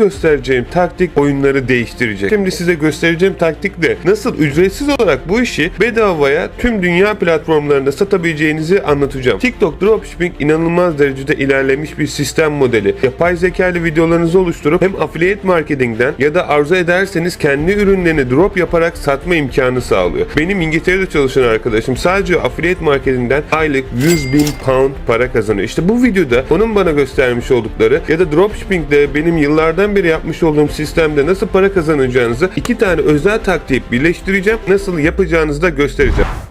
göstereceğim taktik oyunları değiştirecek. Şimdi size göstereceğim taktikle nasıl ücretsiz olarak bu işi bedavaya tüm dünya platformlarında satabileceğinizi anlatacağım. TikTok Dropshipping inanılmaz derecede ilerlemiş bir sistem modeli. Yapay zekalı videolarınızı oluşturup hem affiliate marketingden ya da arzu ederseniz kendi ürünlerini drop yaparak satma imkanı sağlıyor. Benim İngiltere'de çalışan arkadaşım sadece affiliate marketingden aylık 100 bin pound para kazanıyor. İşte bu videoda onun bana göstermiş oldukları ya da dropshipping'de benim yıllardan beri yapmış olduğum sistemde nasıl para kazanacağınızı iki tane özel taktiği birleştireceğim. Nasıl yapacağınızı da göstereceğim.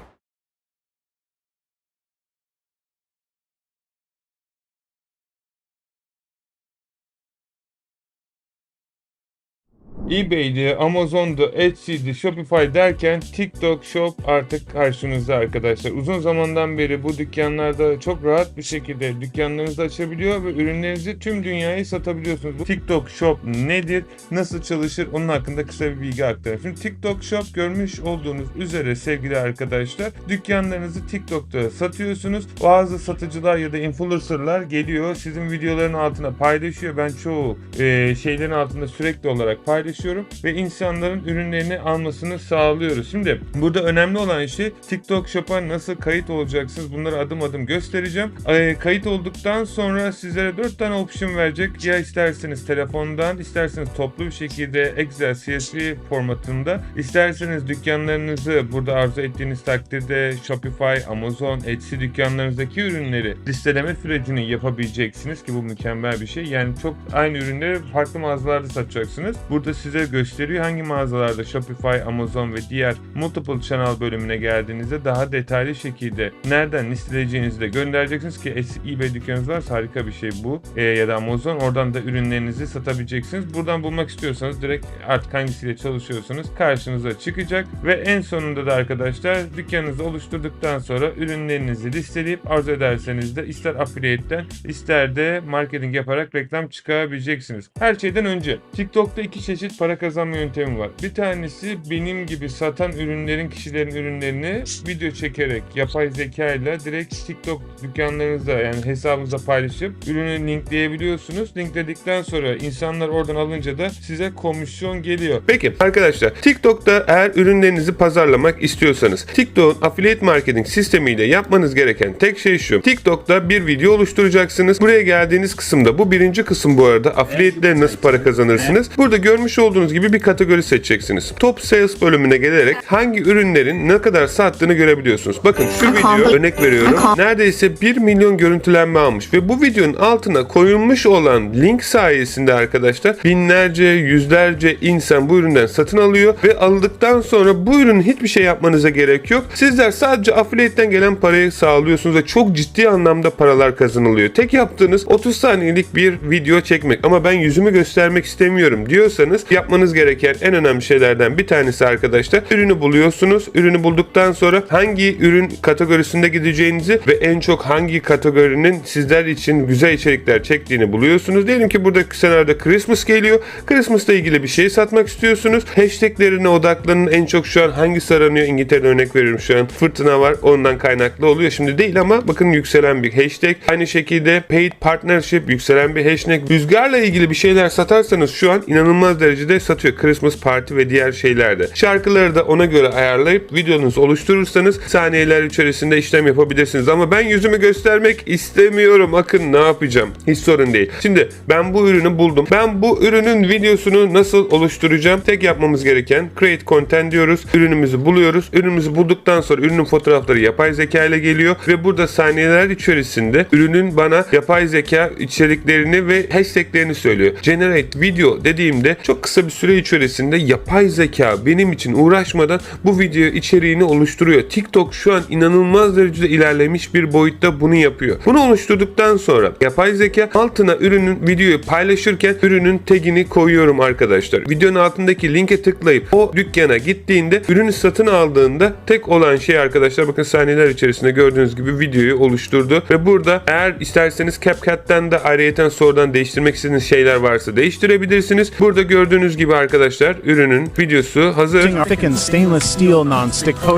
eBay'di, Amazon'du, Etsy'di, Shopify derken TikTok Shop artık karşınızda arkadaşlar. Uzun zamandan beri bu dükkanlarda çok rahat bir şekilde dükkanlarınızı açabiliyor ve ürünlerinizi tüm dünyaya satabiliyorsunuz. TikTok Shop nedir, nasıl çalışır onun hakkında kısa bir bilgi aktarayım. Şimdi TikTok Shop görmüş olduğunuz üzere sevgili arkadaşlar dükkanlarınızı TikTok'ta satıyorsunuz. Bazı satıcılar ya da influencerlar geliyor sizin videoların altına paylaşıyor. Ben çoğu e, şeylerin altında sürekli olarak paylaşıyorum ve insanların ürünlerini almasını sağlıyoruz. Şimdi burada önemli olan şey TikTok Shop'a nasıl kayıt olacaksınız bunları adım adım göstereceğim. E, kayıt olduktan sonra sizlere 4 tane option verecek. Ya isterseniz telefondan, isterseniz toplu bir şekilde Excel CSV formatında, isterseniz dükkanlarınızı burada arzu ettiğiniz takdirde Shopify, Amazon, Etsy dükkanlarınızdaki ürünleri listeleme sürecini yapabileceksiniz ki bu mükemmel bir şey. Yani çok aynı ürünleri farklı mağazalarda satacaksınız. Burada size gösteriyor hangi mağazalarda Shopify, Amazon ve diğer multiple channel bölümüne geldiğinizde daha detaylı şekilde nereden listeleyeceğinizi de göndereceksiniz ki eBay dükkanınız varsa harika bir şey bu. E, ya da Amazon oradan da ürünlerinizi satabileceksiniz. Buradan bulmak istiyorsanız direkt artık hangisiyle çalışıyorsanız karşınıza çıkacak ve en sonunda da arkadaşlar dükkanınızı oluşturduktan sonra ürünlerinizi listeleyip arzu ederseniz de ister affiliate'den ister de marketing yaparak reklam çıkarabileceksiniz. Her şeyden önce TikTok'ta iki çeşit para kazanma yöntemi var. Bir tanesi benim gibi satan ürünlerin kişilerin ürünlerini video çekerek yapay zeka ile direkt TikTok dükkanlarınızda yani hesabınıza paylaşıp ürünü linkleyebiliyorsunuz. Linkledikten sonra insanlar oradan alınca da size komisyon geliyor. Peki arkadaşlar TikTok'ta eğer ürünlerinizi pazarlamak istiyorsanız TikTok'un affiliate marketing sistemiyle yapmanız gereken tek şey şu. TikTok'ta bir video oluşturacaksınız. Buraya geldiğiniz kısımda bu birinci kısım bu arada affiliate'le nasıl para kazanırsınız. Burada görmüş olduğunuz gibi bir kategori seçeceksiniz. Top sales bölümüne gelerek hangi ürünlerin ne kadar sattığını görebiliyorsunuz. Bakın şu video örnek veriyorum. Neredeyse 1 milyon görüntülenme almış ve bu videonun altına koyulmuş olan link sayesinde arkadaşlar binlerce, yüzlerce insan bu üründen satın alıyor ve aldıktan sonra bu ürünün hiçbir şey yapmanıza gerek yok. Sizler sadece affiliate'den gelen parayı sağlıyorsunuz ve çok ciddi anlamda paralar kazanılıyor. Tek yaptığınız 30 saniyelik bir video çekmek ama ben yüzümü göstermek istemiyorum diyorsanız yapmanız gereken en önemli şeylerden bir tanesi arkadaşlar ürünü buluyorsunuz. Ürünü bulduktan sonra hangi ürün kategorisinde gideceğinizi ve en çok hangi kategorinin sizler için güzel içerikler çektiğini buluyorsunuz. Diyelim ki burada senaryoda Christmas geliyor. Christmas'la ilgili bir şey satmak istiyorsunuz. Hashtaglerine odaklanın. En çok şu an hangisi aranıyor? İngiltere'de örnek veriyorum şu an. Fırtına var. Ondan kaynaklı oluyor. Şimdi değil ama bakın yükselen bir hashtag. Aynı şekilde paid partnership yükselen bir hashtag. Rüzgarla ilgili bir şeyler satarsanız şu an inanılmaz derecede satıyor. Christmas party ve diğer şeylerde. Şarkıları da ona göre ayarlayıp videonuzu oluşturursanız saniyeler içerisinde işlem yapabilirsiniz. Ama ben yüzümü göstermek istemiyorum. Akın ne yapacağım? Hiç sorun değil. Şimdi ben bu ürünü buldum. Ben bu ürünün videosunu nasıl oluşturacağım? Tek yapmamız gereken create content diyoruz. Ürünümüzü buluyoruz. Ürünümüzü bulduktan sonra ürünün fotoğrafları yapay zeka ile geliyor ve burada saniyeler içerisinde ürünün bana yapay zeka içeriklerini ve hashtaglerini söylüyor. Generate video dediğimde çok kısa bir süre içerisinde yapay zeka benim için uğraşmadan bu video içeriğini oluşturuyor. TikTok şu an inanılmaz derecede ilerlemiş bir boyutta bunu yapıyor. Bunu oluşturduktan sonra yapay zeka altına ürünün videoyu paylaşırken ürünün tagini koyuyorum arkadaşlar. Videonun altındaki linke tıklayıp o dükkana gittiğinde ürünü satın aldığında tek olan şey arkadaşlar bakın saniyeler içerisinde gördüğünüz gibi videoyu oluşturdu ve burada eğer isterseniz CapCut'tan da ayrıyeten sonradan değiştirmek istediğiniz şeyler varsa değiştirebilirsiniz. Burada gördüğünüz Gördüğünüz gibi arkadaşlar ürünün videosu hazır.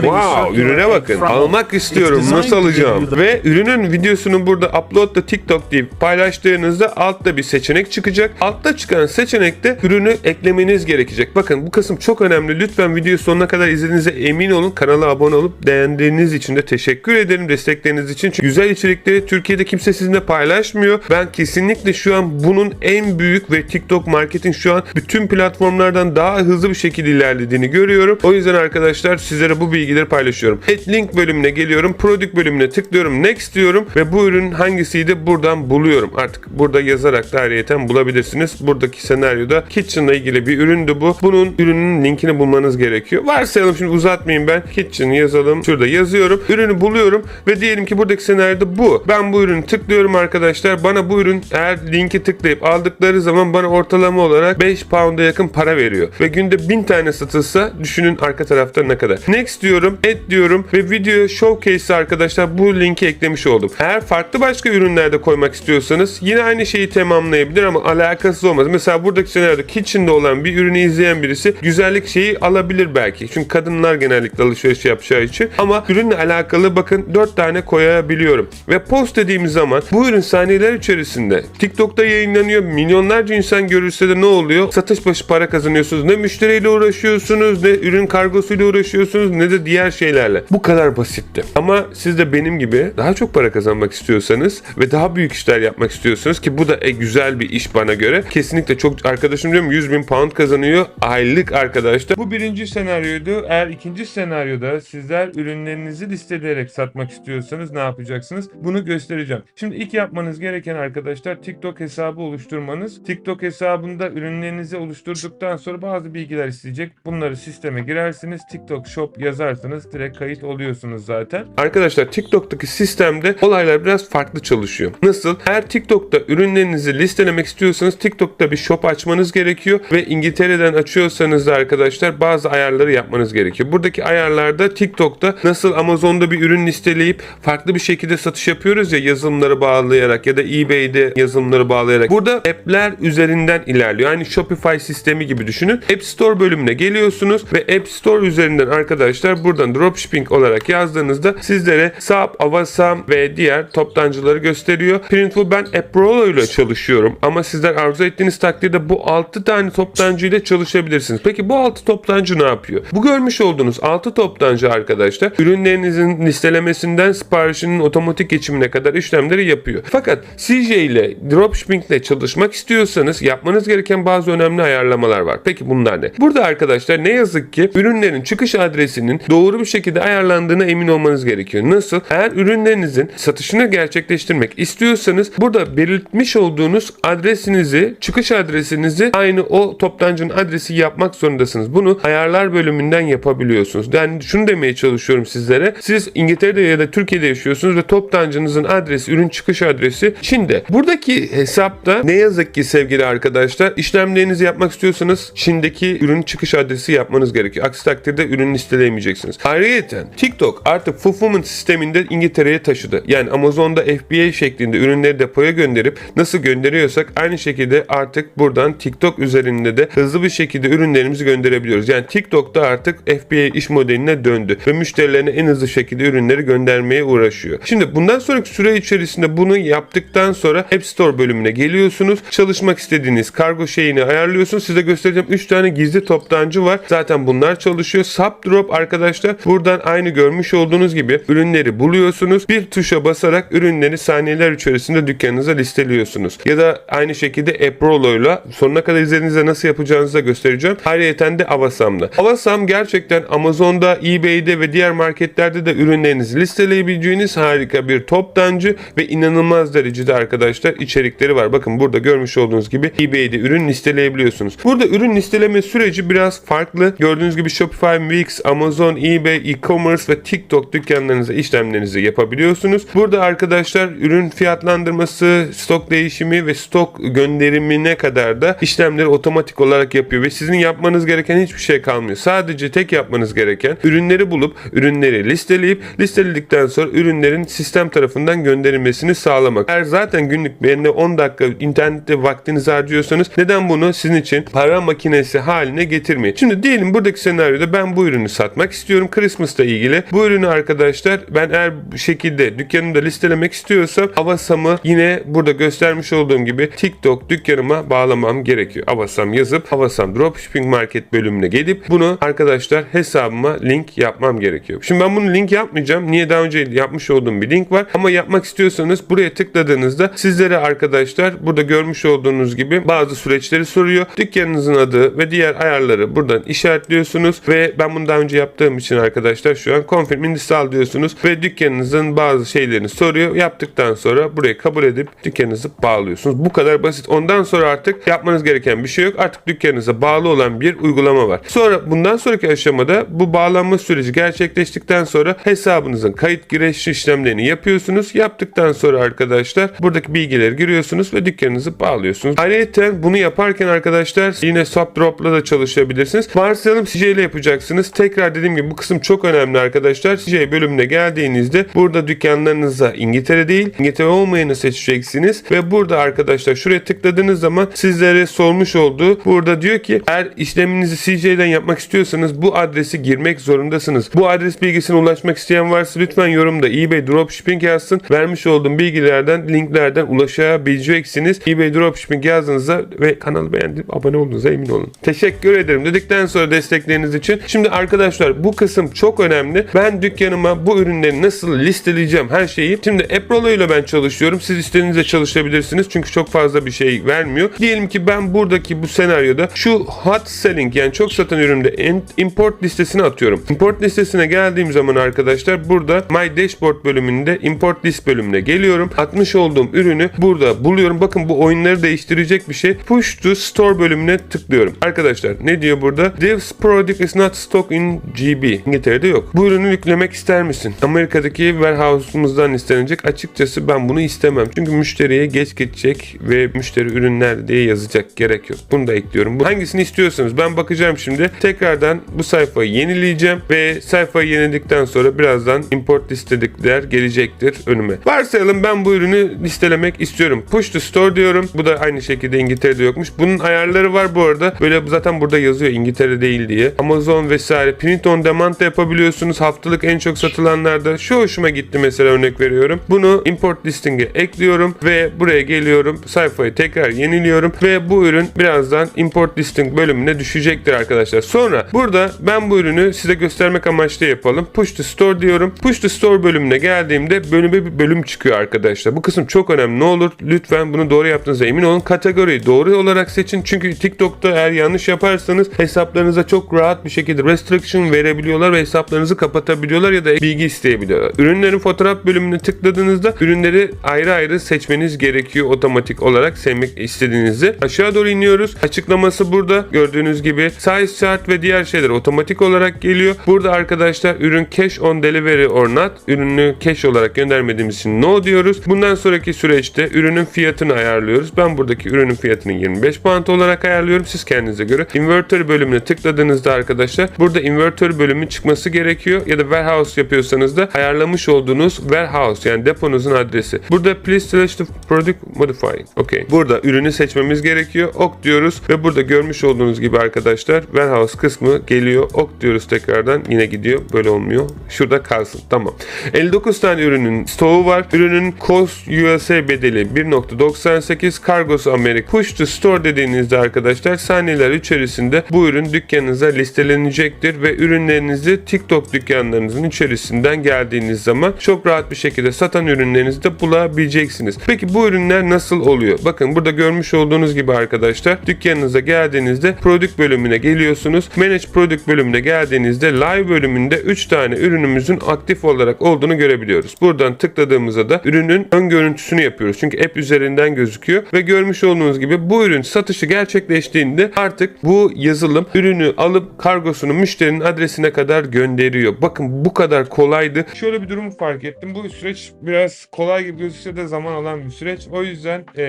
Wow, ürüne bakın. Almak istiyorum. Nasıl alacağım? Ve ürünün videosunu burada upload da TikTok deyip paylaştığınızda altta bir seçenek çıkacak. Altta çıkan seçenekte ürünü eklemeniz gerekecek. Bakın bu kısım çok önemli. Lütfen videoyu sonuna kadar izlediğinize emin olun. Kanala abone olup beğendiğiniz için de teşekkür ederim destekleriniz için. Çünkü güzel içerikleri Türkiye'de kimse sizinle paylaşmıyor. Ben kesinlikle şu an bunun en büyük ve TikTok marketing şu an bütün platformlardan daha hızlı bir şekilde ilerlediğini görüyorum. O yüzden arkadaşlar sizlere bu bilgileri paylaşıyorum. Et link bölümüne geliyorum. Product bölümüne tıklıyorum. Next diyorum ve bu ürün hangisiydi buradan buluyorum. Artık burada yazarak da ayrıyeten bulabilirsiniz. Buradaki senaryoda Kitchen'la ilgili bir üründü bu. Bunun ürünün linkini bulmanız gerekiyor. Varsayalım şimdi uzatmayayım ben. Kitchen yazalım. Şurada yazıyorum. Ürünü buluyorum ve diyelim ki buradaki senaryoda bu. Ben bu ürünü tıklıyorum arkadaşlar. Bana bu ürün eğer linki tıklayıp aldıkları zaman bana ortalama olarak 5 pound'a yakın para veriyor. Ve günde 1000 tane satılsa düşünün arka tarafta ne kadar. Next diyorum, add diyorum ve video showcase arkadaşlar bu linki eklemiş oldum. Eğer farklı başka ürünlerde koymak istiyorsanız yine aynı şeyi tamamlayabilir ama alakasız olmaz. Mesela buradaki senaryoda kitchen'da olan bir ürünü izleyen birisi güzellik şeyi alabilir belki. Çünkü kadınlar genellikle alışveriş yapacağı için. Ama ürünle alakalı bakın 4 tane koyabiliyorum. Ve post dediğimiz zaman bu ürün saniyeler içerisinde TikTok'ta yayınlanıyor. Milyonlarca insan görürse de ne oluyor? Satış başı para kazanıyorsunuz. Ne müşteriyle uğraşıyorsunuz, ne ürün kargosuyla uğraşıyorsunuz, ne de diğer şeylerle. Bu kadar basitti. Ama siz de benim gibi daha çok para kazanmak istiyorsanız ve daha büyük işler yapmak istiyorsanız ki bu da e, güzel bir iş bana göre. Kesinlikle çok arkadaşım diyorum 100 bin pound kazanıyor aylık arkadaşlar. Bu birinci senaryoydu. Eğer ikinci senaryoda sizler ürünlerinizi listeleyerek satmak istiyorsanız ne yapacaksınız? Bunu göstereceğim. Şimdi ilk yapmanız gereken arkadaşlar TikTok hesabı oluşturmanız. TikTok hesabında ürünlerinizi oluşturduktan sonra bazı bilgiler isteyecek. Bunları sisteme girersiniz. TikTok Shop yazarsanız direkt kayıt oluyorsunuz zaten. Arkadaşlar TikTok'taki sistemde olaylar biraz farklı çalışıyor. Nasıl? Eğer TikTok'ta ürünlerinizi listelemek istiyorsanız TikTok'ta bir shop açmanız gerekiyor ve İngiltere'den açıyorsanız da arkadaşlar bazı ayarları yapmanız gerekiyor. Buradaki ayarlarda TikTok'ta nasıl Amazon'da bir ürün listeleyip farklı bir şekilde satış yapıyoruz ya yazılımları bağlayarak ya da eBay'de yazılımları bağlayarak. Burada app'ler üzerinden ilerliyor. Yani Shopify sistemi gibi düşünün. App Store bölümüne geliyorsunuz ve App Store üzerinden arkadaşlar buradan dropshipping olarak yazdığınızda sizlere SAP, Avasam ve diğer toptancıları gösteriyor. Printful ben Aprolo ile çalışıyorum ama sizler arzu ettiğiniz takdirde bu 6 tane toptancı ile çalışabilirsiniz. Peki bu 6 toptancı ne yapıyor? Bu görmüş olduğunuz 6 toptancı arkadaşlar ürünlerinizin listelemesinden siparişinin otomatik geçimine kadar işlemleri yapıyor. Fakat CJ ile dropshipping ile çalışmak istiyorsanız yapmanız gereken bazı önemli ayarlamalar var. Peki bunlar ne? Burada arkadaşlar ne yazık ki ürünlerin çıkış adresinin doğru bir şekilde ayarlandığına emin olmanız gerekiyor. Nasıl? Eğer ürünlerinizin satışını gerçekleştirmek istiyorsanız burada belirtmiş olduğunuz adresinizi, çıkış adresinizi aynı o toptancının adresi yapmak zorundasınız. Bunu ayarlar bölümünden yapabiliyorsunuz. Yani şunu demeye çalışıyorum sizlere. Siz İngiltere'de ya da Türkiye'de yaşıyorsunuz ve toptancınızın adresi, ürün çıkış adresi Çin'de. Buradaki hesapta ne yazık ki sevgili arkadaşlar işlemlerinizi yapmak istiyorsanız Çin'deki ürün çıkış adresi yapmanız gerekiyor. Aksi takdirde ürünü listeleyemeyeceksiniz. Ayrıca TikTok artık fulfillment sisteminde İngiltere'ye taşıdı. Yani Amazon'da FBA şeklinde ürünleri depoya gönderip nasıl gönderiyorsak aynı şekilde artık buradan TikTok üzerinde de hızlı bir şekilde ürünlerimizi gönderebiliyoruz. Yani TikTok'ta artık FBA iş modeline döndü ve müşterilerine en hızlı şekilde ürünleri göndermeye uğraşıyor. Şimdi bundan sonraki süre içerisinde bunu yaptıktan sonra App Store bölümüne geliyorsunuz. Çalışmak istediğiniz kargo şeyini ayarlıyorsunuz. Size göstereceğim 3 tane gizli toptancı var. Zaten bunlar çalışıyor. Subdrop arkadaşlar buradan aynı görmüş olduğunuz gibi ürünleri buluyorsunuz. Bir tuşa basarak ürünleri saniyeler içerisinde dükkanınıza listeliyorsunuz. Ya da aynı şekilde Aprolo ile sonuna kadar izlediğinizde nasıl yapacağınızı da göstereceğim. Ayrıca de Avasam'da. Avasam gerçekten Amazon'da, eBay'de ve diğer marketlerde de ürünlerinizi listeleyebileceğiniz harika bir toptancı ve inanılmaz derecede arkadaşlar içerikleri var. Bakın burada görmüş olduğunuz gibi eBay'de ürün listeleyebiliyorsunuz. Burada ürün listeleme süreci biraz farklı. Gördüğünüz gibi Shopify, Wix, Amazon, eBay, e-commerce ve TikTok dükkanlarınızda işlemlerinizi yapabiliyorsunuz. Burada arkadaşlar ürün fiyatlandırması, stok değişimi ve stok gönderimine kadar da işlemleri otomatik olarak yapıyor ve sizin yapmanız gereken hiçbir şey kalmıyor. Sadece tek yapmanız gereken ürünleri bulup ürünleri listeleyip listeledikten sonra ürünlerin sistem tarafından gönderilmesini sağlamak. Eğer zaten günlük benimle 10 dakika internette vaktinizi harcıyorsanız neden bunu sizin için için para makinesi haline getirmeyin. Şimdi diyelim buradaki senaryoda ben bu ürünü satmak istiyorum. Christmas'la ilgili. Bu ürünü arkadaşlar ben eğer bu şekilde dükkanımda listelemek istiyorsam Avasam'ı yine burada göstermiş olduğum gibi TikTok dükkanıma bağlamam gerekiyor. Avasam yazıp Avasam Dropshipping Market bölümüne gelip bunu arkadaşlar hesabıma link yapmam gerekiyor. Şimdi ben bunu link yapmayacağım. Niye daha önce yapmış olduğum bir link var. Ama yapmak istiyorsanız buraya tıkladığınızda sizlere arkadaşlar burada görmüş olduğunuz gibi bazı süreçleri soruyor. Dükkanınızın adı ve diğer ayarları buradan işaretliyorsunuz ve ben bunu daha önce yaptığım için arkadaşlar şu an confirm install diyorsunuz ve dükkanınızın bazı şeylerini soruyor. Yaptıktan sonra burayı kabul edip dükkanınızı bağlıyorsunuz. Bu kadar basit. Ondan sonra artık yapmanız gereken bir şey yok. Artık dükkanınıza bağlı olan bir uygulama var. Sonra bundan sonraki aşamada bu bağlanma süreci gerçekleştikten sonra hesabınızın kayıt giriş işlemlerini yapıyorsunuz. Yaptıktan sonra arkadaşlar buradaki bilgileri giriyorsunuz ve dükkanınızı bağlıyorsunuz. Ayrıca bunu yaparken arkadaşlar yine SwapDrop'la da çalışabilirsiniz. Varsayalım CJ ile yapacaksınız. Tekrar dediğim gibi bu kısım çok önemli arkadaşlar. CJ bölümüne geldiğinizde burada dükkanlarınıza İngiltere değil İngiltere olmayanı seçeceksiniz ve burada arkadaşlar şuraya tıkladığınız zaman sizlere sormuş olduğu burada diyor ki eğer işleminizi CJ'den yapmak istiyorsanız bu adresi girmek zorundasınız. Bu adres bilgisine ulaşmak isteyen varsa lütfen yorumda eBay Dropshipping yazsın. Vermiş olduğum bilgilerden linklerden ulaşabileceksiniz. eBay Dropshipping yazdığınızda ve kanalı beğendim abone olduğunuza emin olun. Teşekkür ederim dedikten sonra destekleriniz için. Şimdi arkadaşlar bu kısım çok önemli. Ben dükkanıma bu ürünleri nasıl listeleyeceğim her şeyi. Şimdi Eprolo ile ben çalışıyorum. Siz istediğinizde çalışabilirsiniz. Çünkü çok fazla bir şey vermiyor. Diyelim ki ben buradaki bu senaryoda şu hot selling yani çok satan üründe import listesini atıyorum. Import listesine geldiğim zaman arkadaşlar burada My Dashboard bölümünde import list bölümüne geliyorum. Atmış olduğum ürünü burada buluyorum. Bakın bu oyunları değiştirecek bir şey. Push to store bölümüne tıklıyorum. Arkadaşlar ne diyor burada? This product is not stock in GB. İngiltere'de yok. Bu ürünü yüklemek ister misin? Amerika'daki warehouse'umuzdan istenecek. Açıkçası ben bunu istemem. Çünkü müşteriye geç geçecek ve müşteri ürünler diye yazacak. Gerek yok. Bunu da ekliyorum. Hangisini istiyorsanız ben bakacağım şimdi. Tekrardan bu sayfayı yenileyeceğim ve sayfayı yeniledikten sonra birazdan import listedikler gelecektir önüme. Varsayalım ben bu ürünü listelemek istiyorum. Push to store diyorum. Bu da aynı şekilde İngiltere'de yokmuş. Bunun ayarları var bu arada. Böyle zaten burada yazıyor İngiltere değil diye. Amazon vesaire print on demand da yapabiliyorsunuz. Haftalık en çok satılanlarda. Şu hoşuma gitti mesela örnek veriyorum. Bunu import listing'e ekliyorum ve buraya geliyorum. Sayfayı tekrar yeniliyorum ve bu ürün birazdan import listing bölümüne düşecektir arkadaşlar. Sonra burada ben bu ürünü size göstermek amaçlı yapalım. Push to store diyorum. Push to store bölümüne geldiğimde bölüme bir bölüm çıkıyor arkadaşlar. Bu kısım çok önemli. Ne olur lütfen bunu doğru yaptığınıza emin olun. Kategoriyi doğru olarak seçin. Çünkü TikTok'ta eğer yanlış yaparsanız hesaplarınıza çok rahat bir şekilde restriction verebiliyorlar ve hesaplarınızı kapatabiliyorlar ya da bilgi isteyebiliyorlar. Ürünlerin fotoğraf bölümüne tıkladığınızda ürünleri ayrı ayrı seçmeniz gerekiyor otomatik olarak sevmek istediğinizde. Aşağı doğru iniyoruz. Açıklaması burada. Gördüğünüz gibi size chart ve diğer şeyler otomatik olarak geliyor. Burada arkadaşlar ürün cash on delivery or not. Ürünü cash olarak göndermediğimiz için no diyoruz. Bundan sonraki süreçte ürünün fiyatını ayarlıyoruz. Ben buradaki ürünün fiyatını 25 pound olarak ayarlıyorum. Siz kendinize göre. Inverter bölümüne tıkladığınızda arkadaşlar burada inverter bölümü çıkması gerekiyor. Ya da warehouse yapıyorsanız da ayarlamış olduğunuz warehouse yani deponuzun adresi. Burada please select the product modifying. Okay. Burada ürünü seçmemiz gerekiyor. Ok diyoruz ve burada görmüş olduğunuz gibi arkadaşlar warehouse kısmı geliyor. Ok diyoruz tekrardan. Yine gidiyor. Böyle olmuyor. Şurada kalsın. Tamam. 59 tane ürünün stoğu var. Ürünün cost USA bedeli 1.98 kargosu Amerika. Push to store dediğinizde arkadaşlar saniyeler içerisinde bu ürün dükkanınıza listelenecektir ve ürünlerinizi TikTok dükkanlarınızın içerisinden geldiğiniz zaman çok rahat bir şekilde satan ürünlerinizi de bulabileceksiniz. Peki bu ürünler nasıl oluyor? Bakın burada görmüş olduğunuz gibi arkadaşlar dükkanınıza geldiğinizde product bölümüne geliyorsunuz. Manage product bölümüne geldiğinizde live bölümünde 3 tane ürünümüzün aktif olarak olduğunu görebiliyoruz. Buradan tıkladığımızda da ürünün ön görüntüsünü yapıyoruz. Çünkü app üzerinden gözüküyor ve görmüş olduğunuz gibi bu ürün satışı gerçekleştiğinde artık bu yazılım ürünü alıp kargosunu müşterinin adresine kadar gönderiyor. Bakın bu kadar kolaydı. Şöyle bir durum fark ettim. Bu süreç biraz kolay gibi gözükse de zaman alan bir süreç. O yüzden eee,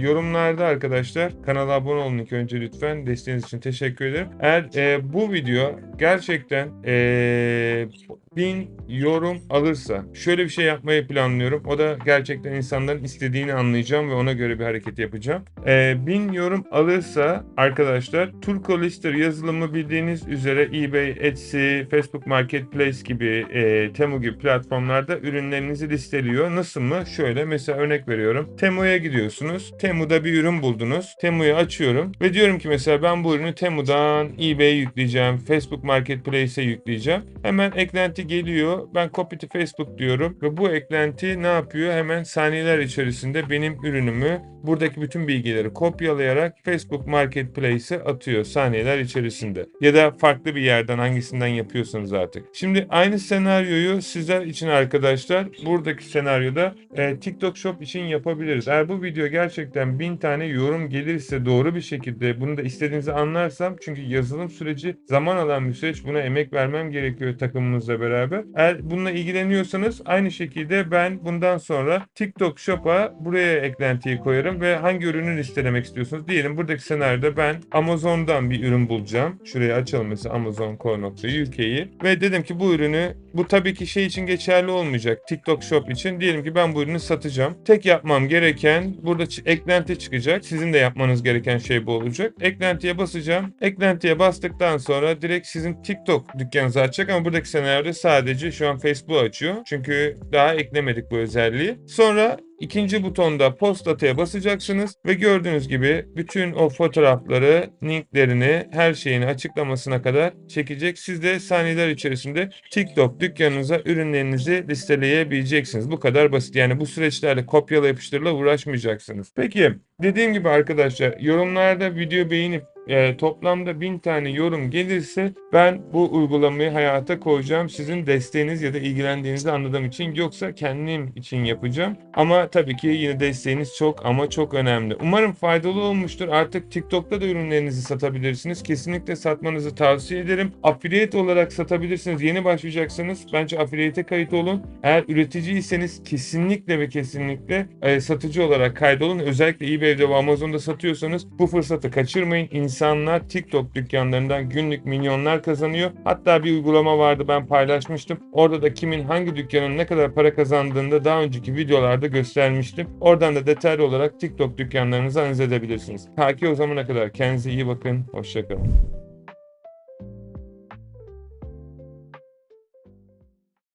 yorumlarda arkadaşlar kanala abone olun ilk önce lütfen. Desteğiniz için teşekkür ederim. Eğer eee, bu video gerçekten eee, 1000 yorum alırsa şöyle bir şey yapmayı planlıyorum. O da gerçekten insanların istediğini anlayacağım ve ona göre bir hareket yapacağım. Ee, 1000 yorum alırsa arkadaşlar Turko Lister yazılımı bildiğiniz üzere eBay, Etsy, Facebook Marketplace gibi, e, Temu gibi platformlarda ürünlerinizi listeliyor. Nasıl mı? Şöyle mesela örnek veriyorum. Temu'ya gidiyorsunuz. Temu'da bir ürün buldunuz. Temu'yu açıyorum ve diyorum ki mesela ben bu ürünü Temu'dan eBay'e yükleyeceğim. Facebook Marketplace'e yükleyeceğim. Hemen eklenti geliyor. Ben copy to Facebook diyorum ve bu eklenti ne yapıyor? Hemen saniyeler içerisinde benim ürünümü buradaki bütün bilgileri kopyalayarak Facebook Marketplace'e atıyor saniyeler içerisinde. Ya da farklı bir yerden hangisinden yapıyorsanız artık. Şimdi aynı senaryoyu sizler için arkadaşlar buradaki senaryoda e, TikTok Shop için yapabiliriz. Eğer bu video gerçekten bin tane yorum gelirse doğru bir şekilde bunu da istediğinizi anlarsam çünkü yazılım süreci zaman alan bir süreç buna emek vermem gerekiyor takımımızla beraber. Eğer bununla ilgileniyorsanız aynı şekilde ben bundan sonra TikTok Shop'a buraya eklentiyi koyarım ve hangi ürünü listelemek istiyorsunuz? Diyelim buradaki senaryoda ben Amazon'dan bir ürün bulacağım. Şuraya açalım mesela amazon.co.uk'yi ve dedim ki bu ürünü bu tabii ki şey için geçerli olmayacak. TikTok Shop için diyelim ki ben bu ürünü satacağım. Tek yapmam gereken burada eklenti çıkacak. Sizin de yapmanız gereken şey bu olacak. Eklentiye basacağım. Eklentiye bastıktan sonra direkt sizin TikTok dükkanınızı açacak ama buradaki senaryoda sadece şu an Facebook açıyor. Çünkü daha eklemedik bu özelliği. Sonra İkinci butonda post basacaksınız ve gördüğünüz gibi bütün o fotoğrafları, linklerini, her şeyini açıklamasına kadar çekecek. Siz de saniyeler içerisinde TikTok dükkanınıza ürünlerinizi listeleyebileceksiniz. Bu kadar basit. Yani bu süreçlerle kopyala yapıştırla uğraşmayacaksınız. Peki dediğim gibi arkadaşlar yorumlarda video beğenip e, toplamda 1000 tane yorum gelirse ben bu uygulamayı hayata koyacağım. Sizin desteğiniz ya da ilgilendiğinizi anladığım için yoksa kendim için yapacağım. Ama tabii ki yine desteğiniz çok ama çok önemli. Umarım faydalı olmuştur. Artık TikTok'ta da ürünlerinizi satabilirsiniz. Kesinlikle satmanızı tavsiye ederim. Affiliate olarak satabilirsiniz. Yeni başlayacaksanız bence affiliate'e kayıt olun. Eğer üreticiyseniz kesinlikle ve kesinlikle e, satıcı olarak kaydolun. Özellikle eBay'de ve Amazon'da satıyorsanız bu fırsatı kaçırmayın. İnsanlar TikTok dükkanlarından günlük milyonlar kazanıyor. Hatta bir uygulama vardı ben paylaşmıştım. Orada da kimin hangi dükkanın ne kadar para kazandığını da daha önceki videolarda göstermiştim. Oradan da detaylı olarak TikTok dükkanlarınızı analiz edebilirsiniz. Ta ki o zamana kadar kendinize iyi bakın. Hoşçakalın.